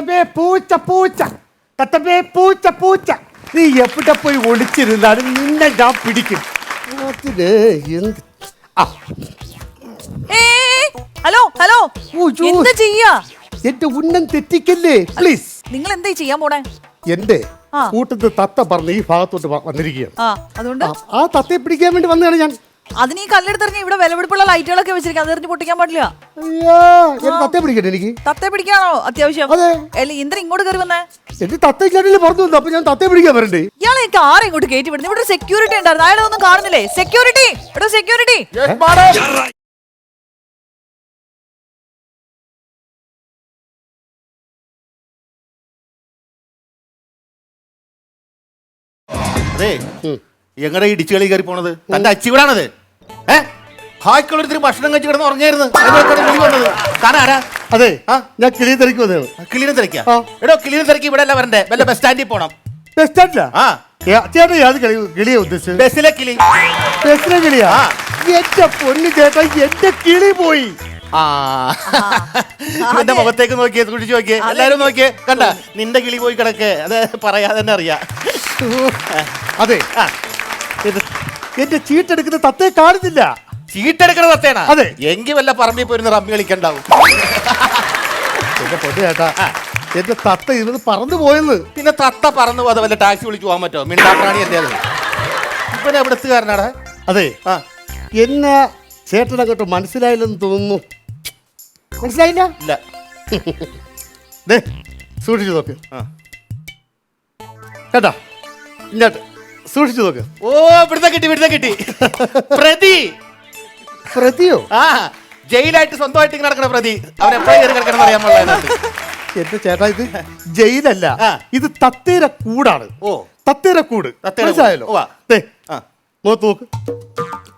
തത്തമ്മേ പൂച്ച പൂച്ച. തത്തമ്മേ പൂച്ച പൂച്ച. നീ എവിടെ പോയി ഒളിച്ചിരുന്നാലും നിന്നെ ഞാൻ പിടിക്കും. അതിന് എന്ത്? ആ. ഏയ്! Hello hello. ഉയ്യോ. എന്താ ചെയ്യാ? എന്റെ ഉന്നം തെറ്റിക്കല്ലേ? പ്ലീസ് നിങ്ങൾ എന്താ ചെയ്യാൻ പോണേ? എന്റെ ആ. കൂട്ടത്തിൽ തത്ത പറഞ്ഞ് ഈ ഭാഗത്തോട്ട് വ- വന്നിരിക്കുകയാണ്. ആ അതുകൊണ്ട്? ആ, ആ തത്തയെ പിടിക്കാൻ വേണ്ടി വന്നതാണ് ഞാൻ. അതിന് ഈ കല്ലെടുത്തെറിഞ്ഞ് ഇവിടെ വിലപിടിപ്പുള്ള ലൈറ്റുകളൊക്കെ വെച്ചിരിക്കും അതെറിഞ്ഞ് പൊട്ടിക്കാൻ പാടില്ല. അയ്യോ എന്റെ തത്തേ പിടിക്കട്ടെ എനിക്ക്? തത്തെ പിടിക്കാണോ അത്യാവശ്യം. അതെ. അല്ല ഇന്ദ്രൻ ഇങ്ങോട്ട് കയറി വന്നേ. എന്റെ തത്ത ചാനലിൽ പറഞ്ഞു അപ്പൊ ഞാൻ തത്തേ പിടിക്കാൻ വരണ്ടേ? ഇയാളെ എനിക്ക് ആരെ ഇങ്ങോട്ട് കയറ്റി വിടുന്നു? ഇവിടെ സെക്യൂരിറ്റി ഉണ്ടായിരുന്നു. അയാളെ ഒന്നും കാണുന്നില്ലേ? സെക്യൂരിറ്റി ഇവിടെ സെക്യൂരിറ്റി അതെ എങ്ങടെ ഇടിച്ചു കളി കയറി പോണത്? തന്റെ അച്ചിവിടാണത് ഏ? ഹായ്ക്കുള്ളൊരുത്തിരി ഭക്ഷണം കഴിച്ച് കിടന്ന് ഉറങ്ങായിരുന്നു താൻ ആരാ? അതെ ആ. ഞാൻ കിളിയെ തിരക്കി വന്നത് കിളിനെ തിരക്കിയാ എടോ കിളിനെ തിരക്കി ഇവിടെ അല്ല വരണ്ടേ? വല്ല ബസ് സ്റ്റാൻഡിൽ പോണം. ബസ് സ്റ്റാൻഡിലാ ആ. ചേട്ടാ ഏത് കിളി കിളിയെ ഉദ്ദേശിച്ചത്? ബസ്സിലെ കിളി. ബസ്സിലെ കിളിയാ. എന്റെ പൊന്ന് ചേട്ടാ എന്റെ കിളി പോയി. ആ. ഇവന്റെ മുഖത്തേക്ക് നോക്കിയേ കുടിച്ചു നോക്കിയേ. എല്ലാരും നോക്കിയേ. കണ്ട നിന്റെ കിളി പോയി കിടക്കേ. അത് പറയാതെ തന്നെ അറിയാം. അതെ. ആ. ഇത് എന്റെ ചീട്ടെടുക്കുന്ന തത്തേ കാണുന്നില്ല. ചീട്ടെടുക്കണ തത്തേണ അതെ. എങ്കിൽ വല്ല പറമ്പിൽ പോയിരുന്ന റമ്മി കളിക്കണ്ടാവും. എന്റെ പൊന്ന് ചേട്ടാ എന്റെ തത്ത ഇരുന്ന് പറന്നു പോയെന്ന്. പിന്നെ തത്ത പറന്നു പോകാതെ വല്ല ടാക്സി വിളിച്ചു പോകാൻ പറ്റുമോ? മിണ്ടാപ്രാണി എന്റെ അത്? എവിടെ എവിടെത്തുകാരനാടാ അതെ. ആ. എന്നെ അങ്ങോട്ട് മനസ്സിലായില്ലെന്ന് തോന്നുന്നു. മനസ്സിലായില്ല? ഇല്ല. ദേ സൂക്ഷിച്ചു നോക്ക്. ആ. കേട്ടാ? ഇങ്ങോട്ട്. സൂക്ഷിച്ചു നോക്ക്. ഓ ഇവിടുത്തെ കിട്ടി ഇവിടുത്തെ കിട്ടി. പ്രതി. പ്രതിയോ? ആ ജയിലായിട്ട് സ്വന്തമായിട്ട് ഇങ്ങനെ നടക്കണ പ്രതി. അവൻ എപ്പോഴും കയറി കിടക്കണം അറിയാൻ എന്റെ ചേട്ടാ ഇത് ജയിലല്ല. ഇത് തത്തേര കൂടാണ്. ഓ. തത്തേര കൂട്. മനസ്സിലായല്ലോ? നോക്ക്.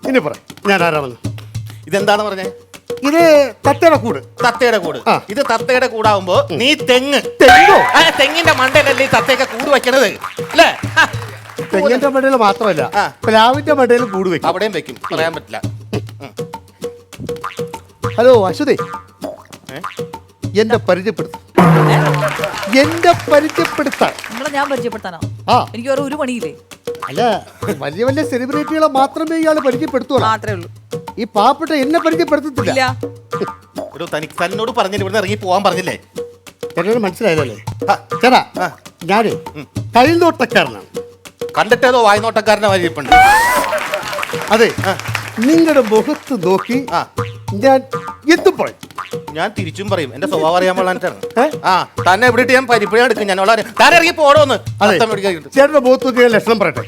ഇനി പറ. ഞാൻ ആരാണെന്ന് ഇതെന്താണ് പറഞ്ഞേ? ഇത് തത്തയുടെ കൂട്. തത്തയുടെ കൂട്. ഇത് തത്തയുടെ കൂടാവുമ്പോ നീ തെങ്ങ്. തെങ്ങോ? തെങ്ങിന്റെ മണ്ടയിലല്ലേ ഈ തത്തയൊക്കെ കൂട് വെക്കണത് അല്ലേ? തെങ്ങിന്റെ മണ്ടയിൽ മാത്രമല്ല. പ്ലാവിന്റെ മണ്ടയിലും കൂട് വെക്കും. അവിടെയും വെക്കും. പറയാൻ പറ്റില്ല. ഹലോ അശ്വതി? എന്റെ പരിചയപ്പെടുത്തു. എന്റെ പരിചയപ്പെടുത്താൻ. നിങ്ങളെ ഞാൻ പരിചയപ്പെടുത്താനോ? ആ. എനിക്ക് വേറെ ഒരു പണിയില്ലേ? അല്ല വലിയ വലിയ സെലിബ്രിറ്റികളെ മാത്രമേ ഇയാൾ പരിചയപ്പെടുത്തുള്ളൂ. മാത്രമേ ഉള്ളൂ. ഈ പാവപ്പെട്ട എന്നെ പരിചയപ്പെടുത്തത്തില്ല ഇല്ല. ഒരു തനിക്ക് തന്നോട് പറഞ്ഞില്ല ഇവിടുന്ന് ഇറങ്ങി പോവാൻ പറഞ്ഞില്ലേ? എന്നോട് മനസ്സിലായല്ലോ ആ, ചേട്ടാ ഞാനേ കൈ കൈനോട്ടക്കാരനാണ് കണ്ടിട്ടേതോ വായ്നോട്ടക്കാരനെ വരിപ്പുണ്ട് അതെ നിങ്ങളുടെ മുഖത്ത് നോക്കി. ഞാൻ എന്തും പറയും. ഞാൻ തിരിച്ചും പറയും. എന്റെ സ്വഭാവം അറിയാൻ പാടില്ലാണ് ആ തന്നെ എവിടെ ഞാൻ പരിപ്പഴം എടുക്കും. ഞാൻ വളരെ താൻ ഇറങ്ങി പോടോന്ന്. ചേട്ടന്റെ മുഖത്ത് നോക്കിയ ലക്ഷണം പറയട്ടെ.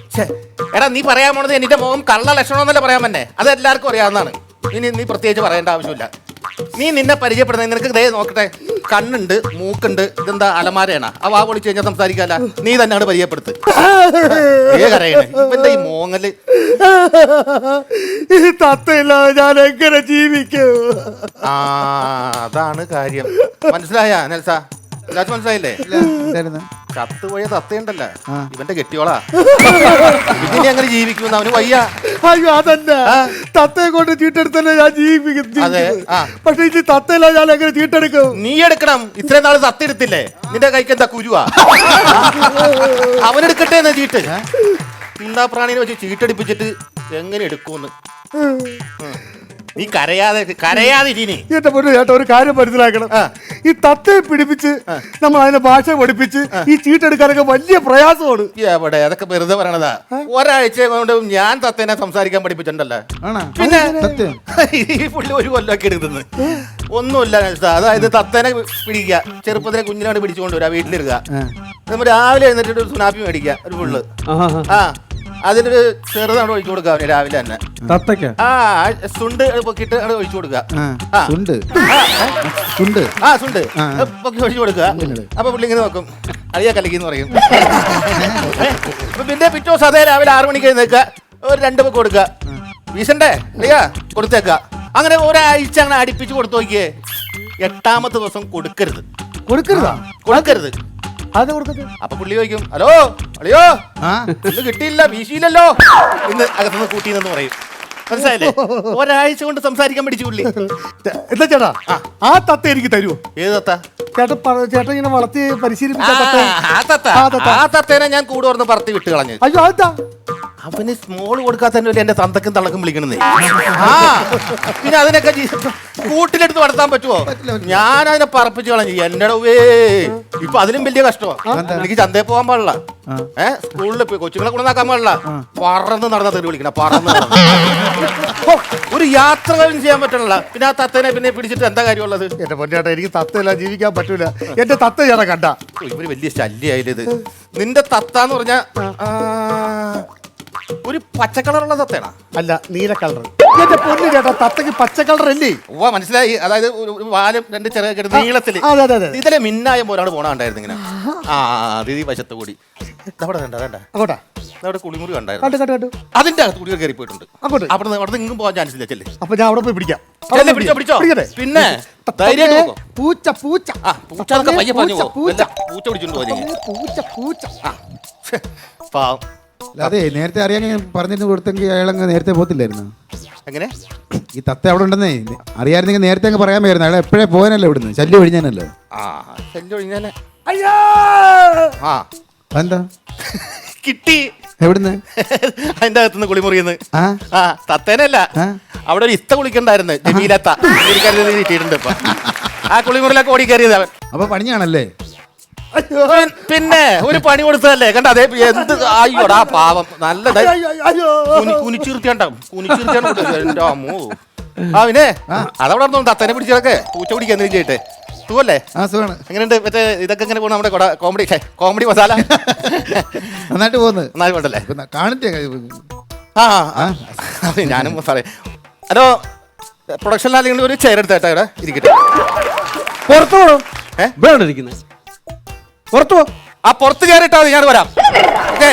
എടാ നീ പറയാൻ പോണത് എന്റെ മുഖം കള്ള ലക്ഷണം എന്നല്ല പറയാൻ പറ്റേ അത് എല്ലാവർക്കും അറിയാവുന്നതാണ്. ഇനി നീ പ്രത്യേകിച്ച് പറയേണ്ട ആവശ്യമില്ല. നീ നിന്നെ പരിചയപ്പെടുന്നത് നിനക്ക് ദേ നോക്കട്ടെ. കണ്ണുണ്ട് മൂക്കുണ്ട് ഇതെന്താ അലമാരയാണ്? ആ വാ പൊളിച്ച് കഴിഞ്ഞാൽ സംസാരിക്കാല്ല നീ തന്നെയാണ് പരിചയപ്പെടുത്ത്. ഏ കരയണേ? ഇവന്റെ ഈ മോങ്ങൽ? ഈ തത്തയില്ലാതെ ഞാൻ എങ്ങനെ ജീവിക്കും? ആ അതാണ് കാര്യം. മനസ്സിലായ നെൽസ? എല്ലാവർക്കും മനസ്സിലായില്ലേ? ചത്തുപോയ തത്തയുണ്ടല്ല? ഇവന്റെ കെട്ടിയോളാ. ഇതിനെ അങ്ങനെ ജീവിക്കുന്ന അവന് വയ്യ. അയ്യോ അതന്നെ. തത്തയെ കൊണ്ട് ചീട്ടെടുത്തല്ലേ ഞാൻ ജീവിക്കും അതെ, പക്ഷെ ഈ തത്തയില്ല ഞാൻ എങ്ങനെ ചീട്ടെടുക്കും? നീ എടുക്കണം. ഇത്രയും നാൾ തത്ത എടുത്തില്ലേ? നിന്റെ കൈക്ക് എന്താ കുരുവാ? അവനെടുക്കട്ടെ എന്നാ ചീട്ട്? എന്താ പ്രാണീനെ വെച്ച് ചീട്ടടിപ്പിച്ചിട്ട് എങ്ങനെ എടുക്കൂന്ന് ഉം. നീ കരയാതെ കരയാതെ ഇനി എന്റെ പൊന്നു ചേട്ടാ ഒരു കാര്യം മനസ്സിലാക്കണം. ഈ തത്തയെ പിടിപ്പിച്ച് നമ്മൾ അതിനെ ഭാഷ പഠിപ്പിച്ച് ഈ ചീട്ടെടുക്കാനൊക്കെ വലിയ പ്രയാസമാണ്. എവിടെ? അതൊക്കെ വെറുതെ പറയണതാ. ഒരാഴ്ച കൊണ്ട് ഞാൻ തത്തേനെ സംസാരിക്കാൻ പഠിപ്പിച്ചിട്ടുണ്ടല്ലേ? പിന്നെ ഈ പുള്ളി ഒരു കൊല്ലമൊക്കെ എടുക്കുന്നത് ഒന്നുമില്ല അതായത് തത്തേനെ പിടിക്കുക. ചെറുപ്പത്തിലെ കുഞ്ഞിനോട് പിടിച്ചുകൊണ്ട് വരിക വീട്ടിലിരുക നമ്മൾ രാവിലെ എഴുന്നേറ്റ് ഒരു സുനാപ്പി മേടിക്കുക ഒരു ഫുള്ള് ആ. അതിനൊരു ചെറുതാണ് ഒഴിച്ചു കൊടുക്കുക അവന് രാവിലെ തന്നെ. തത്തക്ക ആ സുണ്ട് പൊക്കിട്ട് അവിടെ ഒഴിച്ചു കൊടുക്കുക ആ. ഉണ്ട് ആ, ഏ? ഉണ്ട് ആ സുണ്ട്. പൊക്കി ഒഴിച്ചു കൊടുക്കുക അപ്പൊ പുള്ളി ഇങ്ങനെ നോക്കും. അളിയാ കലക്കിന്ന് പറയും. ഏ? അപ്പൊ പിന്നെ പിറ്റോ ദിവസം അതേ രാവിലെ ആറു മണിക്ക് എഴുന്നേക്കുക ഒരു രണ്ട് പൊക്ക് കൊടുക്കുക. വീശണ്ടേ? അറിയാ കൊടുത്തേക്ക അങ്ങനെ ഒരാഴ്ച അങ്ങനെ അടുപ്പിച്ച് കൊടുത്തു നോക്കിയേ. എട്ടാമത്തെ ദിവസം കൊടുക്കരുത്. കൊടുക്കരുതാ? കൊടുക്കരുത്. അത് കൊടുക്കട്ടെ അപ്പൊ പുള്ളി ചോദിക്കും ഹലോ അളിയോ ആ. ഇന്ന് കിട്ടിയില്ല വീശിയില്ലല്ലോ. ഇന്ന് അകത്തുനിന്ന് കൂട്ടിയെന്ന് പറയും. മനസ്സിലായില്ലേ? ഒരാഴ്ച കൊണ്ട് സംസാരിക്കാൻ പഠിച്ചു പുള്ളി. എന്താ ചേട്ടാ? ആ. തത്ത എനിക്ക് തരുമോ ഏത് തത്ത? ചേട്ടൻ പറ- ചേട്ടൻ ഇങ്ങനെ വളർത്തി ആ, പരിശീലിപ്പിച്ച തത്ത. ആ തത്ത. ആ തത്ത. ആ തത്തേനെ ഞാൻ കൂടെ പറഞ്ഞ് പറത്തി വിട്ട് കളഞ്ഞു അയ്യോ അതെന്താ? അവന് സ്മോൾ കൊടുക്കാത്തന്നെ ഒരു എന്റെ തന്തക്കും തള്ളക്കും വിളിക്കണേ ആ പിന്നെ അതിനൊക്കെ ജീ- കൂട്ടിലെടുത്ത് വളർത്താൻ പറ്റുമോ ഞാൻ അതിനെ പറപ്പിച്ച് കളഞ്ഞു. എന്റെ വേ ഇപ്പൊ അതിലും വലിയ കഷ്ടമാണ് എനിക്ക് ചന്തയിൽ പോകാൻ പാടില്ല. ഏ സ്കൂളിൽ പോയി കൊച്ചുങ്ങളെ കൊണ്ടാക്കാൻ പാടില്ല. പറന്ന് നടന്ന തെറി വിളിക്കണ പറന്ന് നടന്ന്. ഹോ, ഒരു യാത്രകളും ചെയ്യാൻ പറ്റണില്ല. പിന്നെ ആ തത്തേനെ പിന്നെ പിടിച്ചിട്ട് എന്താ കാര്യമുള്ളത്? എന്റെ പൊന്നേട്ടാ എനിക്ക് തത്തയില്ല ജീവിക്കാൻ പറ്റൂല. എന്റെ തത്ത ചേട്ടാ കണ്ട. ഇവർ വലിയ ശല്യായില്ലേ ഇത്? നിന്റെ തത്ത എന്ന് പറഞ്ഞ ഒരു പച്ച കളറുള്ള തത്തേണ അല്ല നീല കളർ എന്റെ പൊന്നു ചേട്ടാ തത്തക്ക് പച്ച കളർ അല്ലേ? ഓ മനസ്സിലായി. അതായത് ഒരു ഒരു വാലും രണ്ട് ചെറിയ നീളത്തിൽ. അതെ അതെ അതെ. ഇതിലെ മിന്നായ ഒരാൾ പോണുണ്ടായിരുന്നു ഇങ്ങനെ. ആ അത് ഈ വശത്ത് കൂടി. അവിടെ വേണ്ട വേണ്ട. അങ്ങോട്ടാ? അവിടെ കുളിമുറി കണ്ടായിരുന്നു. കണ്ടു കണ്ടു കണ്ടു. അതിന്റെ അകത്ത് കുടികൾ കയറി പോയിട്ടുണ്ട് അങ്ങോട്ട്. അവിടെ നിന്ന് അവിടെ നിന്ന് ഇങ്ങും പോകാൻ ചാൻസ് ഇല്ല ചെല്ലേ. അപ്പൊ ഞാൻ അവിടെ പോയി പിടിക്കാം. അവിടെ ചെല്ല്, പോയി പിടിച്ചോ പിടിച്ചോ. പിടിക്കട്ടെ? പിന്നെ തത്തമ്മേ, ധൈര്യമായിട്ട് പോകും പൂച്ച പൂച്ച. ആ പൂച്ച അതൊക്കെ പയ്യെ പറഞ്ഞു പൂച്ച, പോകും. പൂച്ച. വല്ല പൂച്ച പിടിച്ചോണ്ട് പോയി പൂച്ച പൂച്ച. ആ ഛെ, പാവം. അതെ നേരത്തെ അറിയാൻ പറഞ്ഞിരുന്നു കൊടുത്തെങ്കിൽ അയാളങ്ങ് നേരത്തെ പോത്തില്ലായിരുന്നു എങ്ങനെ? ഈ തത്ത അവിടെ ഉണ്ടെന്നേ അറിയായിരുന്നെങ്കിൽ നേരത്തെ അങ്ങ് പറയാൻ പോയിരുന്നു അയാൾ എപ്പോഴേ പോകാനല്ലോ ഇവിടുന്ന്? ശല്യം ഒഴിഞ്ഞാനല്ലോ? ആ ശല്യം ഒഴിഞ്ഞാലേ. അയ്യോ! ആ. എന്താ കിട്ടി. എവിടുന്ന്? അതിന്റെ അകത്തുനിന്ന് കുളിമുറിയെന്ന്. ആ? തത്തേനല്ല? അവിടെ ഒരു ഇത്ത കുളിക്കണ്ടായിരുന്നു. ജമീലത്ത. എനിക്കറിയത് കിട്ടിയിട്ടുണ്ട് ഇപ്പൊ. ആ കുളിമുറിയിലൊക്കെ ഓടി കയറിയത് അവൻ. അപ്പൊ പണിയാണല്ലേ? പിന്നെ ഒരു പണി കൊടുത്തതല്ലേ? കണ്ട അതേ എന്ത് അയ്യോടാ പാവം. നല്ല ദൈ- അയ്യോ, അയ്യോ കുനി- കുനിച്ചിരുത്തിയാണ്ടാവും കുനിച്ചിരുത്തിയാണ് കൊടുത്തത് എന്റെ അമ്മോ. ആ പിന്നെ അതവിടെ നടന്നു തത്തനെ പിടിച്ചതൊക്കെ പൂച്ച പിടിക്കാൻ എന്തെങ്കിലും ചെയ്യട്ടെ. സുഖല്ലേ? ആ സുഖമാണ് എങ്ങനെയുണ്ട്? മറ്റേ ഇതൊക്കെ എങ്ങനെ പോകണം നമ്മുടെ കൊട- കോമഡി കോമഡി മസാല? നന്നായിട്ട് പോകുന്നത് നന്നായി കൊണ്ടല്ലേ ഇപ്പൊ കാണിട്ടേ. ആ, ഞാനും സാറേ ഹലോ പ്രൊഡക്ഷൻ അല്ലെങ്കിൽ ഒരു ചെയർ എടുത്തേട്ടാ ഇവിടെ ഇരിക്കട്ടെ. പുറത്തു പോകണം ഏഹ് ഇവിടെ ഇരിക്കുന്നത് പുറത്തു പോ. ആ പുറത്ത് കയറിയിട്ടാ മതി ഞാൻ വരാം. ഓക്കെ.